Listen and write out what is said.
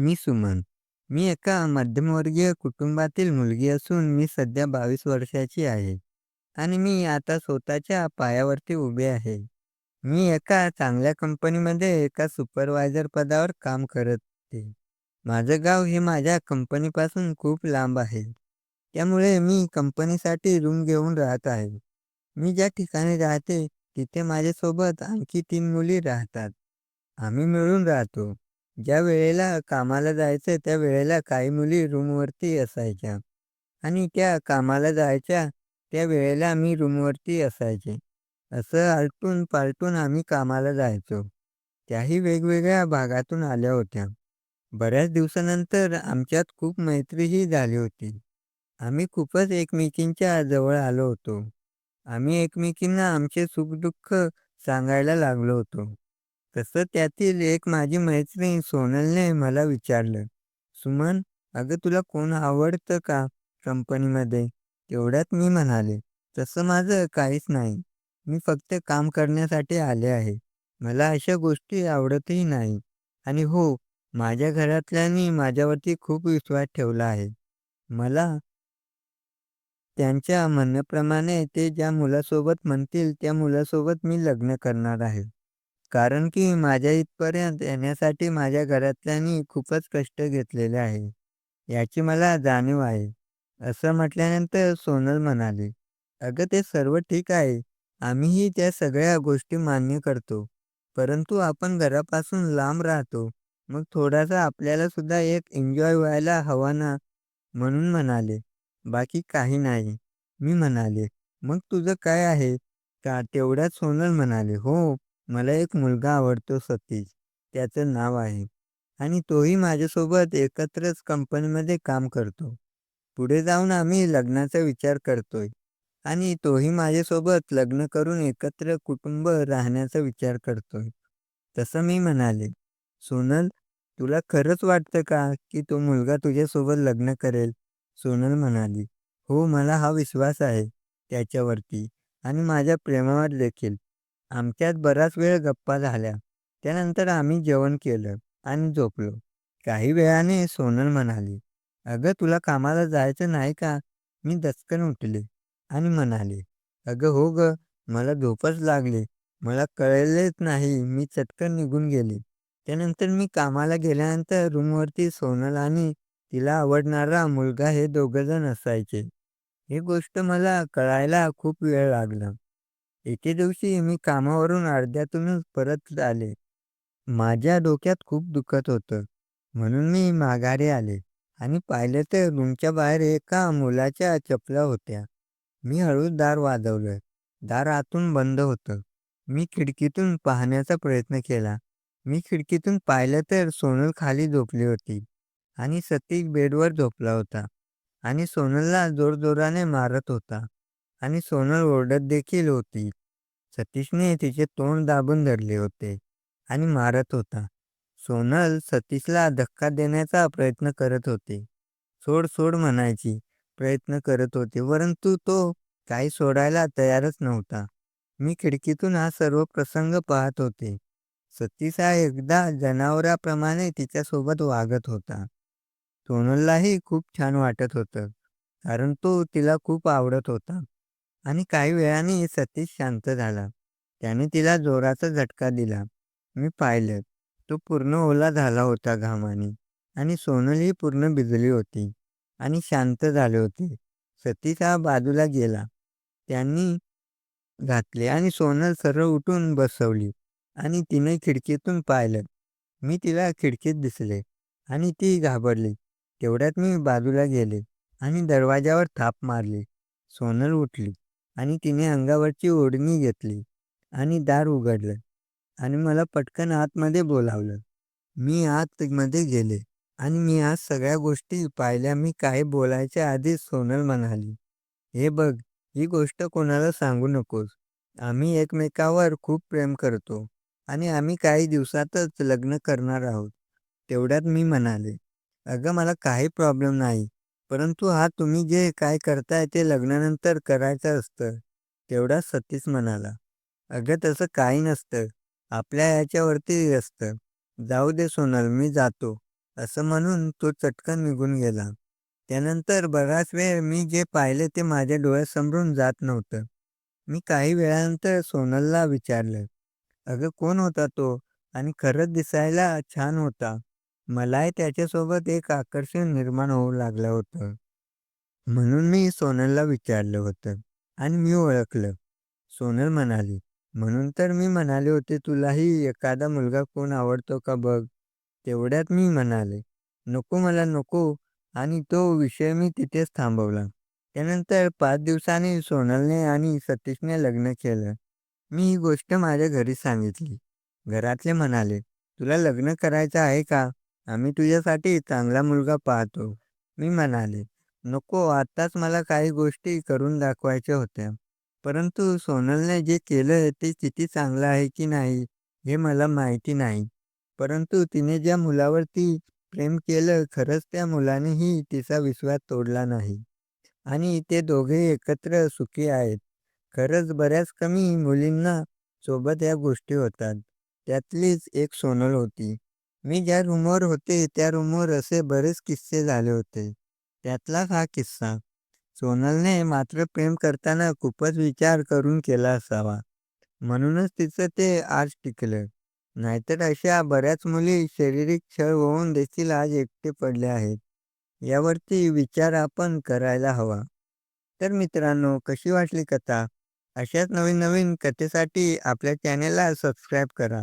मी सुमन. मी एका मध्यमवर्गीय कुटुंबातील मुलगी असून मी सध्या 22 वर्षाची आहे आणि मी आता स्वतःच्या पायावरती उभे आहे. मी एका चांगल्या कंपनीमध्ये एका सुपरवायझर पदावर काम करत होते माझं गाव हे माझ्या कंपनीपासून खूप लांब आहे. त्यामुळे मी कंपनीसाठी रूम घेऊन राहत आहे. मी ज्या ठिकाणी राहते तिथे माझ्यासोबत आणखी तीन मुली राहतात. आम्ही मिळून राहतो. ज्या वेळेला कामाला जायचं त्या वेळेला काही मुली रूमवरती असायच्या आणि त्या कामाला जायच्या त्या वेळेला मी रूमवरती असायचे. असं आलटून-पालटून आम्ही कामाला जायचो. त्याही वेगवेगळ्या भागातून आल्या होत्या. बऱ्याच दिवसानंतर आमच्यात खूप मैत्रीही झाली होती. आम्ही खूपच एकमेकींच्या जवळ आलो होतो. आम्ही एकमेकींना आमचे सुखदुःख सांगायला लागलो होतो. तसं त्यातील एक माझी मैत्रीण सोनलने मला विचारलं, "सुमन, अगं तुला कोण आवडतं का कंपनीमध्ये?" तेवढ्यात मी म्हणाले, "तसं माझं काहीच नाही. मी फक्त काम करण्यासाठी आले आहे. मला अशा गोष्टी आवडतही नाही. आणि हो, माझ्या घरातल्यांनी माझ्यावरती खूप विश्वास ठेवला आहे. मला त्यांच्या म्हणण्याप्रमाणे ते ज्या मुलासोबत म्हणतील त्या मुलासोबत मी लग्न करणार आहे. कारण की माझ्या इथपर्यंत येण्यासाठी माझ्या घरातल्यांनी खूपच कष्ट घेतलेले आहे. याची मला जाणीव आहे." असं म्हटल्यानंतर सोनल म्हणाली, "अगं ते सर्व ठीक आहे. आम्हीही त्या सगळ्या गोष्टी मान्य करतो. परंतु आपण घरापासून लांब राहतो. मग थोडासा आपल्याला सुद्धा एक एन्जॉय व्हायला हवा ना?" म्हणून म्हणाले, "बाकी काही नाही." मी म्हणाले, "मग तुझं काय आहे का?" तेवढ्यात सोनल म्हणाली, "हो, मला एक मुलगा आवडतो सतीश, त्याचं नाव आहे. आणि तोही माझ्यासोबत एकत्रच कंपनीमध्ये काम करतो. पुढे जाऊन आम्ही लग्नाचा विचार करतोय आणि तोही माझ्यासोबत लग्न करून एकत्र कुटुंब राहण्याचा विचार करतोय." तसं मी म्हणाले, "सोनल, तुला खरंच वाटतं का की तो मुलगा तुझ्यासोबत लग्न करेल?" सोनल म्हणाली, "हो, मला हा विश्वास आहे त्याच्यावरती आणि माझ्या प्रेमावर देखील." आमच्यात बराच वेळ गप्पा झाल्या. त्यानंतर आम्ही जेवण केलं आणि झोपलो. काही वेळाने सोनल म्हणाली, "अगं तुला कामाला जायचं नाही का?" मी दचकन उठले आणि म्हणाले, "अगं हो गं, मला झोपच लागली." मला कळलेच नाही. मी चटकन निघून गेले. त्यानंतर मी कामाला गेल्यानंतर रूमवरती सोनल आणि तिला आवडणारा मुलगा हे दोघंजण असायचे. ही गोष्ट मला कळायला खूप वेळ लागला. एके दिवशी मी कामावरून अर्ध्यातूनच परत आले. माझ्या डोक्यात खूप दुखत होतं. म्हणून मी माघारी आले आणि पाहिलं तर रूमच्या बाहेर एका मुलाच्या चपला होत्या. मी हळूच दार वाजवलं. दार आतून बंद होतं. मी खिडकीतून पाहण्याचा प्रयत्न केला. मी खिडकीतून पाहिलं तर सोनल खाली झोपली होती आणि सतीश बेडवर झोपला होता आणि सोनलला जोरजोराने मारत होता आणि सोनल ओरडत देखील होती. सतीशने तिचे तोंड दाबून धरले होते आणि मारत होता. सोनल सतीशला धक्का देण्याचा प्रयत्न करत होते "सोड, सोड" म्हणायची प्रयत्न करत होते परंतु तो काही सोडायला तयारच नव्हता. मी खिडकीतून हा सर्व प्रसंग पाहत होते. सतीश हा एकदा जनावराप्रमाणे तिच्यासोबत वागत होता. सोनललाही खूप छान वाटत होतं, कारण तो तिला खूप आवडत होता. आणि काही वेळाने सतीश शांत झाला. त्याने तिला जोराचा झटका दिला. मी पाहिलं, तो पूर्ण ओला झाला होता घामाने आणि सोनलही पूर्ण भिजली होती आणि शांत झाले होते. सतीश हा बाजूला गेला. त्यांनी घातले आणि सोनल सरळ उठून बसवली आणि तिने खिडकीतून पाहिलं. मी तिला खिडकीत दिसले आणि ती घाबरली. तेवढ्यात मी बाजूला गेले आणि दरवाजावर थाप मारली. सोनल उठली आणि तिने अंगावरची ओढणी घेतली आणि दार उघडलं आणि मला पटकन आतमध्ये बोलावलं. मी आतमध्ये गेले आणि मी आज सगळ्या गोष्टी पाहिल्या. मी काही बोलायच्या आधीच सोनल म्हणाली, "हे बघ, ही गोष्ट कोणाला सांगू नकोस. आम्ही एकमेकावर खूप प्रेम करतो आणि आम्ही काही दिवसातच लग्न करणार आहोत." तेवढ्यात मी म्हणाले, "अगं मला काही प्रॉब्लेम नाही. परंतु हा तुम्ही जे काय करताय ते लग्नानंतर करायचं असतं." तेवढा सतीश म्हणाला, "अगं तसं काही नसतं. आपल्या ह्याच्यावरती असतं. जाऊ दे सोनल, मी जातो." असं म्हणून तो चटकन निघून गेला. त्यानंतर बराच वेळ मी जे पाहिले ते माझ्या डोळ्यासमोरून जात नव्हतं. मी काही वेळानंतर सोनलला विचारलं, "अगं कोण होता तो? आणि खरंच दिसायला छान होता." मलाही त्याच्यासोबत एक आकर्षण निर्माण होऊ लागलं होतं. म्हणून मी सोनलला विचारलं होतं आणि मी ओळखलं. सोनल म्हणाली, "म्हणून तर मी म्हणाले होते तुलाही एखादा मुलगा कोण आवडतो का बघ." तेवढ्यात मी म्हणाले, "नको मला नको." आणि तो विषय मी तिथेच थांबवला. त्यानंतर पाच दिवसांनी सोनलने आणि सतीशने लग्न केलं. मी ही गोष्ट माझ्या घरी सांगितली. घरातले म्हणाले, "तुला लग्न करायचं आहे का? आम्ही तुझ्यासाठी चांगला मुलगा पाहतो." मी म्हणाले, "नको आत्ताच मला काही गोष्टी करून दाखवायच्या होत्या." परंतु सोनलने जे केलं ते किती चांगलं आहे की नाही हे मला माहिती नाही. परंतु तिने ज्या मुलावरती प्रेम केलं खरंच त्या मुलानेही तिचा विश्वास तोडला नाही. आणि ते दोघे एकत्र सुखी आहेत. खरंच बऱ्याच कमी मुलींना सोबत या गोष्टी होतात. त्यातलीच एक सोनल होती. मी ज्या रूमवर होते त्या रूमवर असे बरेच किस्से झाले होते. त्यातलाच हा किस्सा. सोनलने मात्र प्रेम करताना खूपच विचार करून केला असावा. म्हणूनच तिचं ते आज टिकलं. नाहीतर अशा बऱ्याच मुली शारीरिक छळ होऊन देखील आज एकटे पडले आहेत. यावरती विचार आपण करायला हवा. तर मित्रांनो कशी वाटली कथा? अशाच नवीन-नवीन कथेसाठी आपल्या चॅनेलला सबस्क्राईब करा